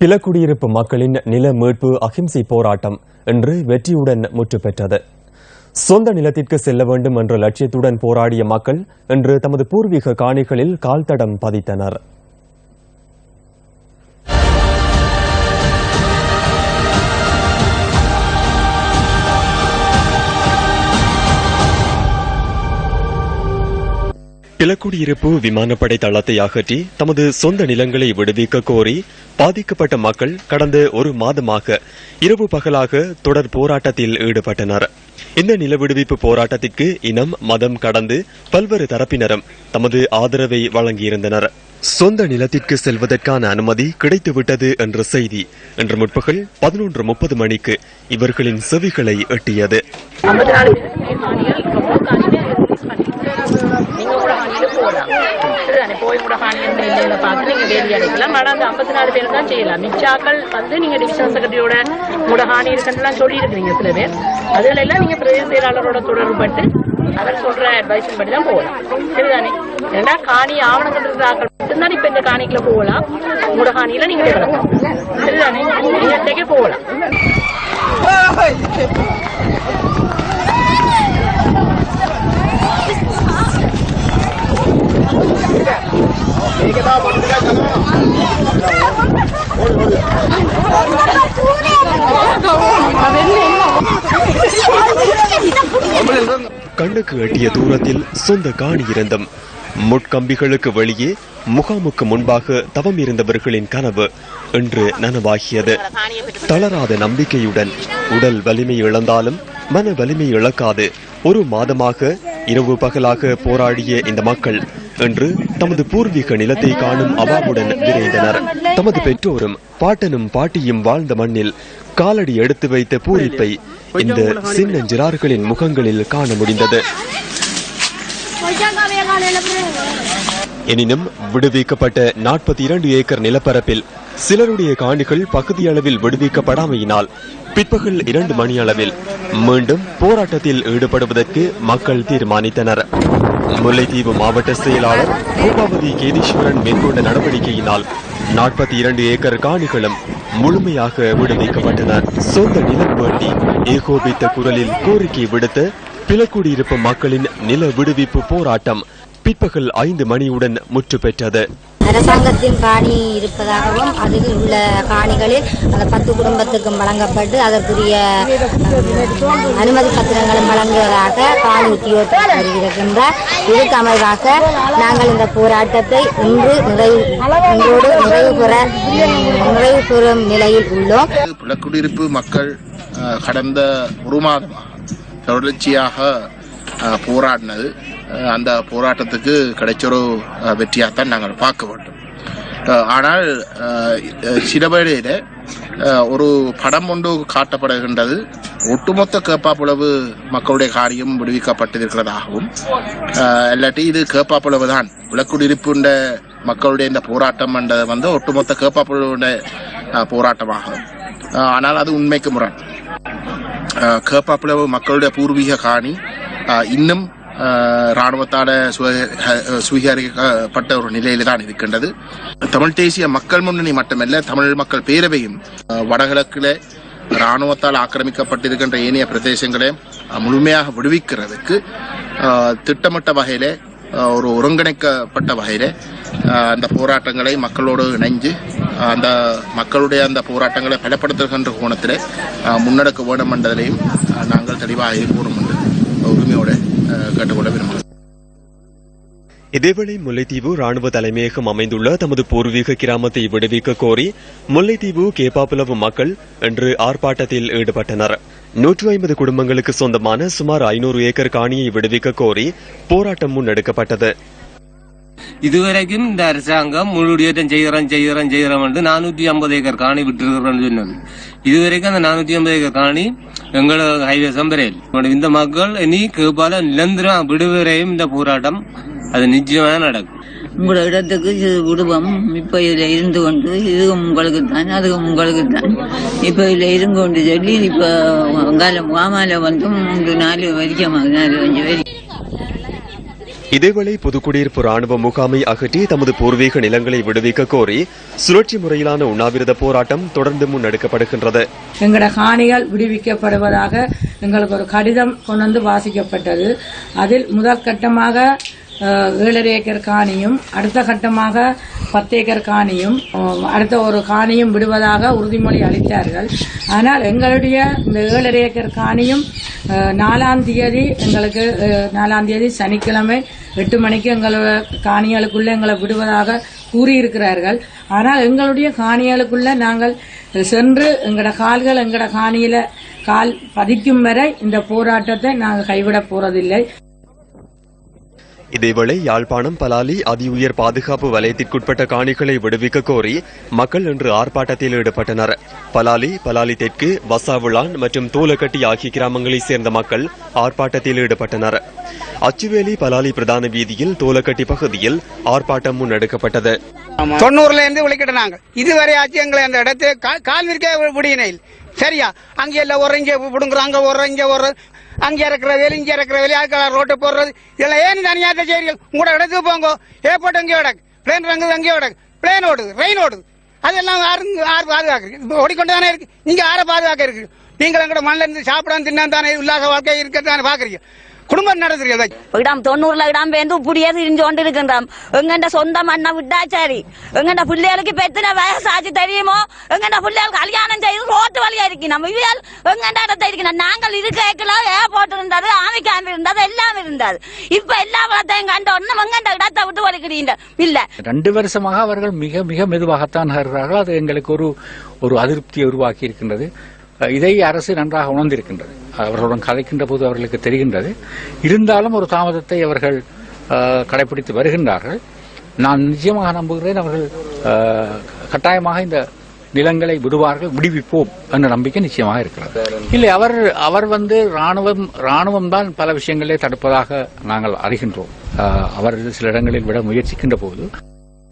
பிலக்குடியிருப்பு மக்களின் நில மீட்பு அகிம்சை போராட்டம் இன்று வெற்றியுடன் முற்று பெற்றது. சொந்த நிலத்திற்கு செல்ல வேண்டும் என்ற லட்சியத்துடன் போராடிய மக்கள் இன்று தமது பூர்வீக காணிகளில் கால்தடம் பதித்தனர். பிலக்குடியிருப்பு விமானப்படை தளத்தை அகற்றி தமது சொந்த நிலங்களை விடுவிக்க கோரி பாதிக்கப்பட்ட மக்கள் கடந்த ஒரு மாதமாக இரவு பகலாக தொடர் போராட்டத்தில் ஈடுபட்டனர். இந்த நில விடுவிப்பு போராட்டத்திற்கு இனம் மதம் கடந்து பல்வேறு தரப்பினரும் தமது ஆதரவை வழங்கியிருந்தனர். சொந்த நிலத்திற்கு செல்வதற்கான அனுமதி கிடைத்துவிட்டது என்ற செய்தி இன்று முற்பகல் பதினொன்று முப்பது மணிக்கு இவர்களின் செவிகளை எட்டியது ஐம்பத்தி நாலு ஹானிகள் ரொம்ப காணியை நீங்க கூட ஹானியில போகலாம் போய் கூட ஹானியன் இல்லைன்னு பார்த்து நீங்க வேலி அடைக்கலாம். ஆனா அந்த ஐம்பத்தி நாலு பேர் தான் செய்யலாம். மிச்சாக்கள் வந்து நீங்க டிவிஷன் செக்ரட்டரியோட உங்களோட ஹானி இருக்குன்னு சொல்லி இருக்கிறீங்க சில பேர். அதுல எல்லாம் நீங்க பிரதேச செயலாளரோட தொடர்புபட்டு அவர் சொல்ற அட்வைஸ் படி தான் போகலாம். சரிதானே? ஏன்னா காணி ஆவணங்கள் இருக்கிற மட்டும்தான் இப்ப இந்த காணிக்குள்ள போகலாம். உங்களோட ஹானியில நீங்க சரிதானே? நீங்க போகலாம். கண்ணுக்கு எட்டிய தூரத்தில் சொந்த காணி இருந்தும். முட்கம்பிகளுக்கு வெளியே முகாமுக்கு முன்பாக தவம் இருந்தவர்களின் கனவு இன்று நனவாகியது. தளராத நம்பிக்கையுடன் உடல் வலிமை இழந்தாலும் மன வலிமை இழக்காது. ஒரு மாதமாக இரவு பகலாக போராடிய இந்த மக்கள் என்று தமது பூர்வீக நிலத்தை காணும் அவாவுடன் விரைந்தனர். தமது பெற்றோரும் பாட்டனும் பாட்டியும் வாழ்ந்த மண்ணில் காலடி எடுத்து வைத்த பூரிப்பை இந்த சின்னஞ்சிறார்களின் முகங்களில் காண முடிந்தது. எனினும் விடுவிக்கப்பட்ட நாற்பத்தி இரண்டு ஏக்கர் நிலப்பரப்பில் சிலருடைய காணிகள் பகுதியளவில் விடுவிக்கப்படாமையினால் பிற்பகல் இரண்டு மணி அளவில் மீண்டும் போராட்டத்தில் ஈடுபடுவதற்கு மக்கள் தீர்மானித்தனர். முல்லைத்தீவு மாவட்ட செயலாளர் பூபாவதி கேதீஸ்வரன் மேற்கொண்ட நடவடிக்கையினால் நாற்பத்தி இரண்டு ஏக்கர் காணிகளும் முழுமையாக விடுவிக்கப்பட்டன. சொந்த நிலம் வேண்டி ஏகோபித்த குரலில் கோரிக்கை விடுத்த பிலக்குடியிருப்பு மக்களின் நில விடுவிப்பு போராட்டம் பிற்பகல் ஐந்து மணியுடன் முற்று பெற்றது அரசாங்கத்தின் காணி இருப்பதாகவும் அதில் உள்ள காணிகளில் அந்த பத்து குடும்பத்துக்கும் வழங்கப்பட்டு அதற்குரிய அனுமதி பத்திரங்களும் வழங்குவதாக காணி உத்தியோகத்தர் வருகிறார் இதுக்கு அமைவாக நாங்கள் இந்த போராட்டத்தை இன்று நிறைவு இன்றோடு நிறைவு பெற நிறைவு பெறும் நிலையில் உள்ளோம். குடியிருப்பு மக்கள் கடந்த ஒரு மாதமாக தொடர்ச்சியாக போராடினது. அந்த போராட்டத்துக்கு கிடைச்ச ஒரு வெற்றியாகத்தான் நாங்கள் பார்க்க வேண்டும். ஆனால் அஹ், சில ஒரு படம் ஒன்று காட்டப்படுகின்றது. ஒட்டுமொத்த கேப்பாப்புலவு மக்களுடைய காரியம் விடுவிக்கப்பட்டிருக்கிறதாகவும் இல்லாட்டி இது கேப்பாப்புலவு தான் விளக்குடியிருப்புண்ட மக்களுடைய இந்த போராட்டம் என்றது வந்து ஒட்டுமொத்த கேப்பாப்புலவுடைய போராட்டமாகும். ஆனால் அது உண்மைக்கு முரண். அஹ், கேப்பாப்புலவு மக்களுடைய பூர்வீக காணி இன்னும் இராணுவத்தால சுவீகரிக்கப்பட்ட ஒரு நிலையில தான் இருக்கின்றது. தமிழ் தேசிய மக்கள் முன்னணி மட்டுமல்ல தமிழ் மக்கள் பேரவையும் வடகிழக்கில் இராணுவத்தால் ராணுவத்தால் ஆக்கிரமிக்கப்பட்டிருக்கின்ற ஏனைய பிரதேசங்களை முழுமையாக விடுவிக்கிறதுக்கு திட்டமிட்ட வகையில ஒரு ஒருங்கிணைக்கப்பட்ட வகையில் அந்த போராட்டங்களை மக்களோடு இணைஞ்சு அந்த மக்களுடைய அந்த போராட்டங்களை பலப்படுத்துகின்ற கோணத்தில் முன்னெடுக்க வேண்டும் என்றதிலையும் நாங்கள் தெளிவாக இருப்போம் உரிமையோட கேட்டுக்கொள்ள விரும்புகிறேன். இதேவேளை முல்லைத்தீவு ராணுவ தலைமையகம் அமைந்துள்ள தமது பூர்வீக கிராமத்தை விடுவிக்க கோரி முல்லைத்தீவு கேப்பாப்புலவு மக்கள் இன்று ஆர்ப்பாட்டத்தில் ஈடுபட்டனர். நூற்று ஐம்பது குடும்பங்களுக்கு சொந்தமான சுமார் ஐநூறு ஏக்கர் காணியை விடுவிக்க கோரி போராட்டம் முன்னெடுக்கப்பட்டது. இதுவரைக்கும் இந்த அரசாங்கம் முழுடியேற்றம் செய்கிறோம் செய்கிறோம் செய்கிறோம் என்று நானூற்றி ஐம்பது ஏக்கர் காணி விட்டுருக்கிறோம்னு சொன்னது. இதுவரைக்கும் அந்த நானூற்றி ஐம்பது ஏக்கர் காணி எங்களோட ஹைவே சம்பரையில். இந்த மக்கள் இனி கேப்பால நிரந்தரம் விடுவரையும் இந்த போராட்டம் அது நிச்சயமாக நடக்கும். உங்களோட இடத்துக்கு இது குடும்பம் இப்ப இதுல இருந்து கொண்டு இதுவும் உங்களுக்கு தான் அதுவும் உங்களுக்கு தான் இப்ப இதுல இருந்து கொண்டு சொல்லி இப்ப அங்கால மாமால வந்து மூன்று நாலு வரைக்கும் நாலு அஞ்சு வரைக்கும். இதேவேளை புதுக்குடியிருப்பு ராணுவ முகாமை அகற்றி தமது பூர்வீக நிலங்களை விடுவிக்க கோரி சுழற்சி முறையிலான உண்ணாவிரத போராட்டம் தொடர்ந்து முன்னெடுக்கப்படுகின்றது. எங்களோட காணிகள் விடுவிக்கப்படுவதாக எங்களுக்கு ஒரு கடிதம் கொண்டு வந்து வாசிக்கப்பட்டது. அதில் முதல் கட்டமாக ஏழரை ஏக்கர் காணியும் அடுத்த கட்டமாக பத்து ஏக்கர் காணியும் அடுத்த ஒரு காணியும் விடுவதாக உறுதிமொழி அளித்தார்கள். ஆனால் எங்களுடைய இந்த ஏழரை ஏக்கர் காணியும் நாலாம் தேதி எங்களுக்கு நாலாம் தேதி சனிக்கிழமை எட்டு மணிக்கு எங்களை காணிகளுக்குள்ள எங்களை விடுவதாக கூறியிருக்கிறார்கள். ஆனால் எங்களுடைய காணிகளுக்குள்ள நாங்கள் சென்று எங்களோட கால்கள் எங்களோட காணியில கால் பதிக்கும் வரை இந்த போராட்டத்தை நாங்கள் கைவிடப் போறதில்லை. இதேவேளை யாழ்ப்பாணம் பலாலி அதி உயர் பாதுகாப்பு வலயத்திற்குட்பட்ட காணிகளை விடுவிக்க கோரி மக்கள் இன்று ஆர்ப்பாட்டத்தில் ஈடுபட்டனர். பலாலி பலாலி தெற்கு வசாவுளான் மற்றும் தூலக்கட்டி ஆகிய கிராமங்களைச் சேர்ந்த மக்கள் ஆர்ப்பாட்டத்தில் ஈடுபட்டனர். அச்சுவேலி பலாலி பிரதான வீதியில் தூலக்கட்டி பகுதியில் ஆர்ப்பாட்டம் முன்னெடுக்கப்பட்டது. தொண்ணூறுல இருந்து உழைக்கிட்ட இதுவரை ஆச்சு எங்களை அந்த இடத்தை கால் விற்க முடியினையில் சரியா? அங்க எல்லாம் ஒரு இங்க பிடுங்குறோம் ஒரு ஒரு அங்க இறக்குற வேலை இங்க இருக்கிற வேலை ஆட்கள் ரோட்டு போடுறது இதெல்லாம் ஏன் தனியாத்த செய்றீர்கள்? உங்களோட இடத்துக்கு போங்க. ஏர்போர்ட் அங்கே விடக்கு. பிளேன் ரங்கு அங்கே விடக்கு. பிளேன் ஓடுது ரெயின் ஓடுது. அதெல்லாம் ஆறு யார் பாதுகாக்கு இப்போ ஓடிக்கொண்டு தானே இருக்கு. நீங்க ஆற பாதுகாக்க இருக்கு. நீங்கள் கூட மண்ணில இருந்து சாப்பிடாம தின்னா தானே உல்லாச வாழ்க்கை இருக்கத்தானே பாக்குறீங்க. குடும்பம் நடத்துறீங்க இடம் தொண்ணூறுல இடம் பேருந்து இப்படியே திரிஞ்சு கொண்டு இருக்கின்றோம் எங்கண்ட சொந்த மண்ணை விட்டா சரி எங்கண்ட பிள்ளைகளுக்கு பெத்தனை வயசாச்சு தெரியுமோ? எங்கண்ட பிள்ளைகளுக்கு கல்யாணம் செய்து ரோட்டு வழியா இருக்கு நம்ம இவியல் எங்கண்ட இடத்த இருக்கணும் நாங்கள் இருக்க ஏர்போர்ட் இருந்தது ஆமி கேம்ப் இருந்தது எல்லாம் இருந்தது. இப்ப எல்லா வளத்தையும் கண்ட ஒண்ணும் எங்கண்ட இடத்தை விட்டு வலிக்கிறீங்க இல்ல. ரெண்டு வருஷமாக அவர்கள் மிக மிக மெதுவாகத்தான் அது எங்களுக்கு ஒரு ஒரு அதிருப்தியை உருவாக்கி இருக்கின்றது இதை அரசு நன்றாக உணர்ந்திருக்கின்றது. அவர்களுடன் கதைக்கின்ற போது அவர்களுக்கு தெரிகின்றது. இருந்தாலும் ஒரு தாமதத்தை அவர்கள் கடைபிடித்து வருகின்றார்கள். நான் நிச்சயமாக நம்புகிறேன் அவர்கள் கட்டாயமாக இந்த நிலங்களை விடுவார்கள் விடுவிப்போம் என்ற நம்பிக்கை நிச்சயமாக இருக்கிறது. இல்லை அவர் அவர் வந்து ராணுவம் ராணுவம் தான் பல விஷயங்களே தடுப்பதாக நாங்கள் அறிகின்றோம். அவர் சில இடங்களில் விட முயற்சிக்கின்ற போது